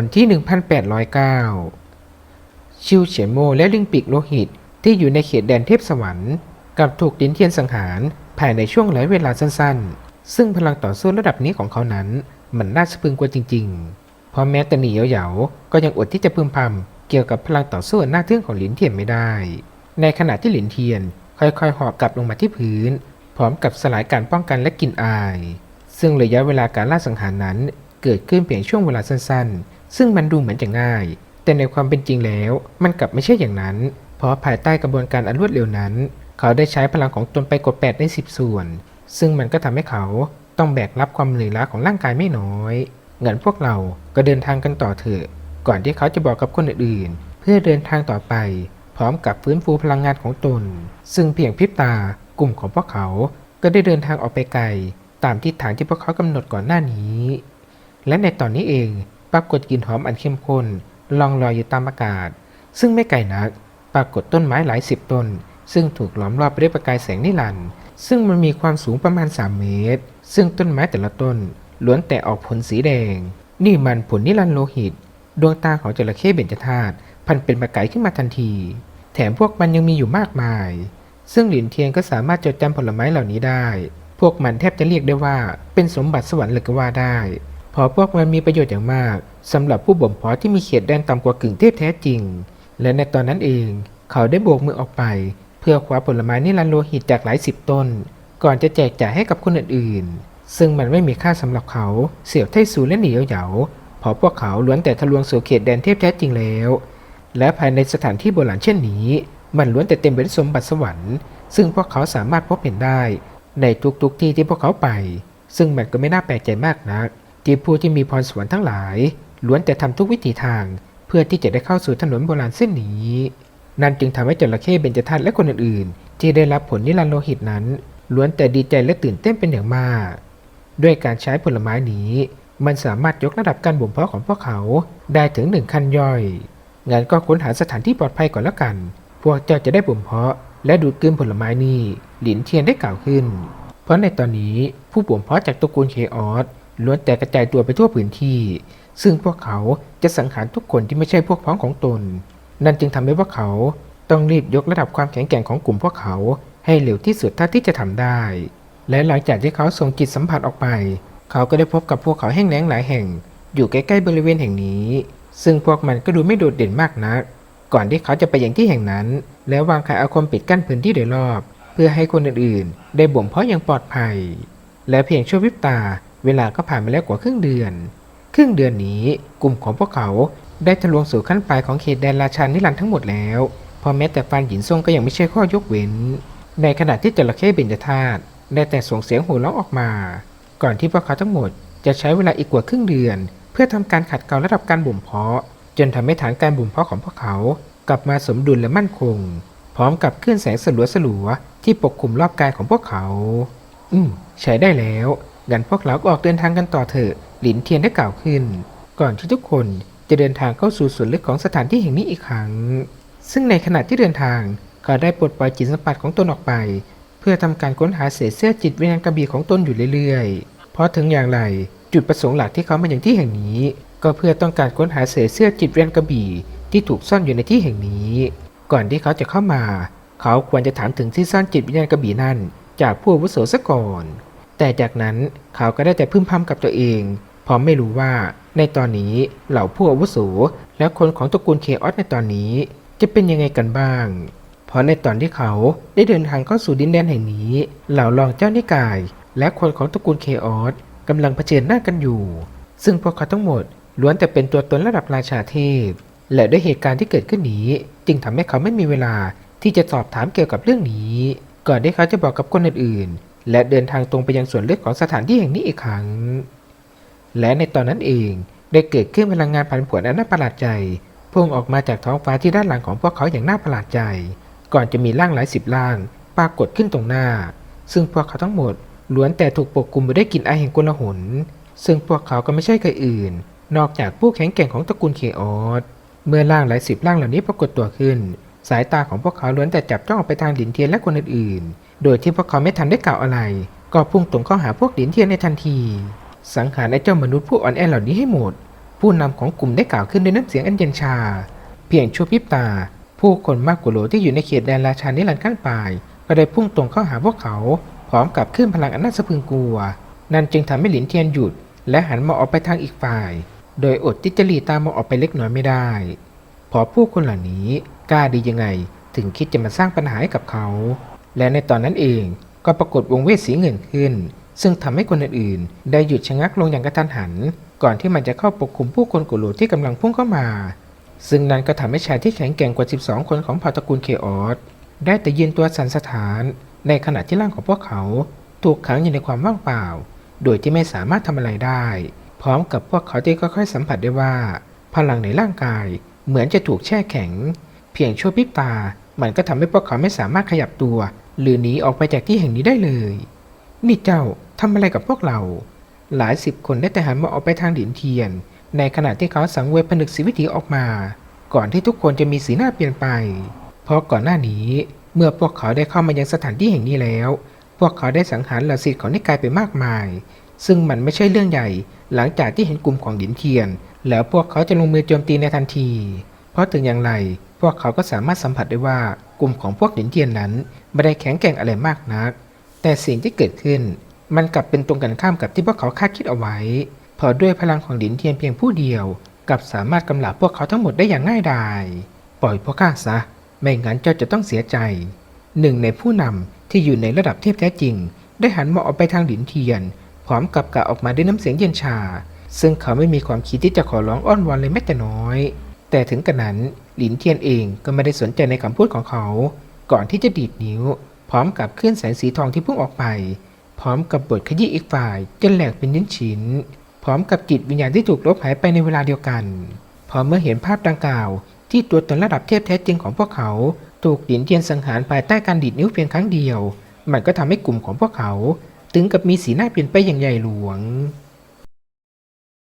นที่ 1809 ชิวเฉียนโมและลิงปิกโลหิตที่อยู่ในเขตแดนเทพสวรรค์กับถูกดินเทียนสังหารภายในช่วงระยะเวลาสั้นๆ ซึ่งพลังต่อสู้ระดับนี้ของเขานั้น มันน่าสะพึงกว่าจริงๆ เพราะแม้แต่หนีเหยาๆก็ยังอดที่จะพึมพำเกี่ยวกับพลังต่อสู้น่าทึ่งของหลินเทียนไม่ได้ ในขณะที่หลินเทียนค่อยๆหอบกลับลงมาที่พื้น พร้อมกับสลายการป้องกันและกลิ่นอาย ซึ่งระยะเวลาการล่าสังหารนั้นเกิดขึ้นเพียงช่วงเวลาสั้นๆ ซึ่งมันดูเหมือนจะง่าย แต่ในความเป็นจริงแล้ว มันกลับไม่ใช่อย่างนั้น เพราะภายใต้กระบวนการอันรวดเร็วนั้น เขาได้ใช้พลังของตนไปกดแปดในสิบส่วน ซึ่งมันก็ทำให้เขาต้องแบกรับความเหนื่อยล้าของร่างกายไม่น้อยเงั้นพวกเราก็เดินทางกันต่อเถอะ ก่อนที่เขาจะบอกกับคนอื่นๆ เพื่อเดินทางต่อไป พร้อมกับฟื้นฟูพลังงานของตน ซึ่งเพียงพริบตากลุ่มของพวกเขาก็ได้เดินทางออกไปไกล ตามทิศทางที่พวกเขากำหนดก่อนหน้านี้ และในตอนนี้เอง ปรากฏกลิ่นหอมอันเข้มข้นลองลอยอยู่ตามอากาศ ซึ่งไม่ไกลนัก ปรากฏต้นไม้หลายสิบต้น ซึ่งถูกล้อมรอบไปด้วยประกายแสงนิรันดร์ซึ่งมันมีความสูงประมาณ 3 เมตร ซึ่งต้นไม้แต่ละต้นล้วนแต่ออกผลสีแดง นี่มันผลนิรันดร์โลหิต ดวงตาของจระเข้เบญจธาตุพันเป็นประกายขึ้นมาทันที แถมพวกมันยังมีอยู่มากมาย ซึ่งหลินเทียนก็สามารถจดจำผลไม้เหล่านี้ได้ พวกมันแทบจะเรียกได้ว่าเป็นสมบัติสวรรค์เลยก็ว่าได้ พราะพวกมันมีประโยชน์อย่างมากสำหรับผู้บ่มเพาะที่มีเขตแดนต่ำกว่ากึ่งเทพแท้จริง และในตอนนั้นเองเขาได้โบกมือออกไป เพื่อคว้าผลไม้นิรันโลหิตจากหลายสิบต้น ก่อนจะแจกจ่ายให้กับคนอื่นๆ ซึ่งมันไม่มีค่าสำหรับเขาเสี่ยวไทสูและหนีเหยาๆเพราะพวกเขาล้วนแต่ทะลวงสู่เขตแดนเทพแท้จริงแล้ว และภายในสถานที่โบราณเช่นนี้ มันล้วนแต่เต็มไปด้วยสมบัติสวรรค์ ซึ่งพวกเขาสามารถพบเห็นได้ ในทุกๆที่ที่พวกเขาไป ซึ่งมันก็ไม่น่าแปลกใจมากนัก ที่ผู้ที่มีพรสวรรค์ทั้งหลายล้วนแต่ทำทุกวิถีทาง เพื่อที่จะได้เข้าสู่ถนนโบราณเส้นนี้ นั่นจึงทำให้จระเข้เบญจทัตและคนอื่นๆ ที่ได้รับผลนิรันดร์โลหิตนั้น ล้วนแต่ดีใจและตื่นเต้นเป็นอย่างมาก ด้วยการใช้ผลไม้นี้ มันสามารถยกระดับการบ่มเพาะของพวกเขาได้ถึงหนึ่งขั้นย่อยงั้นก็ค้นหาสถานที่ปลอดภัยก่อนแล้วกัน พวกเจ้าจะได้บ่มเพาะและดูดกลืนผลไม้นี้ หลินเทียนได้กล่าวขึ้น เพราะในตอนนี้ผู้บ่มเพาะจากตระกูลเคออส ล้วนแต่กระจายตัวไปทั่วพื้นที่ ซึ่งพวกเขาจะสังหารทุกคนที่ไม่ใช่พวกพ้องของตน นั่นจึงทำให้พวกเขาต้องรีบยกระดับความแข็งแกร่งของกลุ่มพวกเขาให้เร็วที่สุดเท่าที่จะทำได้ และหลังจากที่เขาส่งจิตสัมผัสออกไป เขาก็ได้พบกับพวกเขาแห้งแล้งหลายแห่ง อยู่ใกล้ๆบริเวณแห่งนี้ ซึ่งพวกมันก็ดูไม่โดดเด่นมากนัก ก่อนที่เขาจะไปอย่างที่แห่งนั้น แล้ววางคายอาคมปิดกั้นพื้นที่โดยรอบ เพื่อให้คนอื่นๆ ได้บ่มเพาะอย่างปลอดภัย และเพียงชั่วพริบตา เวลาก็ผ่านมาแล้วกว่าครึ่งเดือน ครึ่งเดือนนี้กลุ่มของพวกเขาได้ทะลวงสู่ขั้นปลายของเขตแดนราชานิรันดร์ทั้งหมดแล้ว พอแม้แต่ฟานหินซ่งก็ยังไม่ใช่ข้อยกเว้น ในขณะที่จระเข้เบญจธาตุได้แต่ส่งเสียงโห่ร้องออกมา ก่อนที่พวกเขาทั้งหมดจะใช้เวลาอีกกว่าครึ่งเดือน เพื่อทำการขัดเกลาระดับการบ่มเพาะ จนทำให้ฐานการบ่มเพาะของพวกเขา กลับมาสมดุลและมั่นคง พร้อมกับคลื่นแสงสลัวสลัวๆที่ปกคลุมรอบกายของพวกเขา อืมใช้ได้แล้ว งั้นพวกเราก็ออกเดินทางกันต่อเถอะ หลินเทียนได้กล่าวขึ้น ก่อนที่ทุกคนจะเดินทางเข้าสู่ส่วนลึกของสถานที่แห่งนี้อีกครั้ง ซึ่งในขณะที่เดินทางเขาได้ปลดปล่อยจิตสัมผัสของตนออกไป เพื่อทำการค้นหาเศษเสื้อจิตวิญญาณกระบี่ของตนอยู่เรื่อยๆ เพราะถึงอย่างไรจุดประสงค์หลักที่เขามาอย่างที่แห่งนี้ ก็เพื่อต้องการค้นหาเศษเสื้อจิตวิญญาณกระบี่ที่ถูกซ่อนอยู่ในที่แห่งนี้ ก่อนที่เขาจะเข้ามา เขาควรจะถามถึงที่ซ่อนจิตวิญญาณกระบี่นั่น จากผู้วุโสซะก่อน แต่จากนั้นเขาก็ได้แต่พึมพำกับตัวเองเพราะไม่รู้ว่าในตอนนี้เหล่าผู้อาวุโสและคนของตระกูลเคออสในตอนนี้ จะเป็นยังไงกันบ้าง เพราะในตอนที่เขาได้เดินทางเข้าสู่ดินแดนแห่งนี้ เหล่ารองเจ้านิกาย และคนของตระกูลเคออสกำลังเผชิญหน้ากันอยู่ ซึ่งพวกเขาทั้งหมดล้วนแต่เป็นตัวตนระดับราชาเทพ และด้วยเหตุการณ์ที่เกิดขึ้นนี้ จึงทำให้เขาไม่มีเวลาที่จะสอบถามเกี่ยวกับเรื่องนี้ ก่อนที่เขาจะบอกกับคนอื่น และเดินทางตรงไปยังส่วนลึกของสถานที่แห่งนี้อีกครั้ง และในตอนนั้นเองได้เกิดขึ้นพลังงานผันผวนอันน่าประหลาดใจพุ่งออกมาจากท้องฟ้าที่ด้านหลังของพวกเขาอย่างน่าประหลาดใจ ก่อนจะมีร่างหลายสิบร่างปรากฏขึ้นตรงหน้า ซึ่งพวกเขาทั้งหมดล้วนแต่ถูกปกคลุมไปด้วยกลิ่นอายแห่งกลหนซึ่งพวกเขาก็ไม่ใช่ใครอื่น นอกจากผู้แข็งแกร่งของตระกูลเคออสเมื่อร่างหลายสิบร่างเหล่านี้ปรากฏตัวขึ้น สายตาของพวกเขาล้วนแต่จับจ้องไปทางหลินเทียนและคนอื่นๆ โดยที่พวกเขาไม่ทันได้กล่าวอะไร ก็พุ่งตรงเข้าหาพวกหลินเทียนในทันที สังหารไอ้เจ้ามนุษย์ผู้อ่อนแอเหล่านี้ให้หมด ผู้นำของกลุ่มได้กล่าวขึ้นด้วยน้ำเสียงอันเย็นชา เพียงชั่วพริบตา ผู้คนมากกว่าโหลที่อยู่ในเขตแดนราชานิรันดร์ข้างปลาย ก็ได้พุ่งตรงเข้าหาพวกเขา พร้อมกับคลื่นพลังอันน่าสะพึงกลัว นั่นจึงทำให้หลินเทียนหยุด และหันมาออกไปทางอีกฝ่าย โดยอดที่จะหลีตามมองออกไปเล็กน้อยไม่ได้เพอผู้คนเหล่านี้กล้าดียังไง ถึงคิดจะมาสร้างปัญหาให้กับเขา และในตอนนั้นเองก็ปรากฏวงเวทสีเงินขึ้น ซึ่งทำให้คนอื่นๆ ได้หยุดชะงักลงอย่างกระทันหัน ก่อนที่มันจะเข้าปกคลุมผู้คนกุโลที่กำลังพุ่งเข้ามา ซึ่งนั้นก็ทำให้ชายที่แข็งแกร่งกว่า 12 คนของเผ่าตระกูลเคออสได้แต่ยืนตัวสันสะท้าน ในขณะที่ร่างของพวกเขาถูกขังอยู่ในความว่างเปล่า โดยที่ไม่สามารถทำอะไรได้ พร้อมกับพวกเขาที่ค่อยๆสัมผัสได้ว่า พลังในร่างกายเหมือนจะถูกแช่แข็ง เพียงชั่วพริบตา มันก็ทำให้พวกเขาไม่สามารถขยับตัว หรือหนีออกไปจากที่แห่งนี้ได้เลย นี่เจ้าทำอะไรกับพวกเรา หลายสิบคนได้แต่หันมาออกไปทางดินเทียน ในขณะที่เขาสังเวยผนึกสีวิถีออกมา ก่อนที่ทุกคนจะมีสีหน้าเปลี่ยนไป เพราะก่อนหน้านี้ เมื่อพวกเขาได้เข้ามายังสถานที่แห่งนี้แล้ว พวกเขาได้สังหารเหล่าศิษย์ของนิกายไปมากมาย ซึ่งมันไม่ใช่เรื่องใหญ่หลังจากที่เห็นกลุ่มของดินเทียน แล้วพวกเขาจะลงมือโจมตีในทันที เพราะถึงอย่างไร พวกเขาก็สามารถสัมผัสได้ว่ากลุ่มของพวกดินเทียนนั้นไม่ได้แข็งแกร่งอะไรมากนัก แต่สิ่งที่เกิดขึ้น มันกลับเป็นตรงกันข้ามกับที่พวกเขาคาดคิดเอาไว้ เพอด้วยพลังของดินเทียนเพียงผู้เดียวกลับสามารถกำลับพวกเขาทั้งหมดได้อย่างง่ายดายปล่อยพวกข้าซะ ไม่งั้นเจ้าจะต้องเสียใจ หนึ่งในผู้นำที่อยู่ในระดับเทพแท้จริง ได้หันมองออกไปทางดินเทียน พร้อมกับกล่าวออกมาด้วยน้ำเสียงเย็นชา ซึ่งเขาไม่มีความคิดที่จะขอร้องอ้อนวอนเลยแม้แต่น้อย แต่ถึงกระนั้นหลินเทียนเองก็ไม่ได้สนใจในคำพูดของเขา ก่อนที่จะดีดนิ้ว พร้อมกับคลื่นแสงสีทองที่พุ่งออกไป พร้อมกับบทขยี้อีกฝ่ายจนแหลกเป็นชิ้นๆพร้อมกับจิตวิญญาณที่ถูกลบหายไปในเวลาเดียวกัน พอเมื่อเห็นภาพดังกล่าว ที่ตัวตนระดับเทพแท้จริงของพวกเขาถูกหลินเทียนสังหารภายใต้การดีดนิ้วเพียงครั้งเดียว มันก็ทำให้กลุ่มของพวกเขา ถึงกับมีสีหน้าเปลี่ยนไปอย่างใหญ่หลวง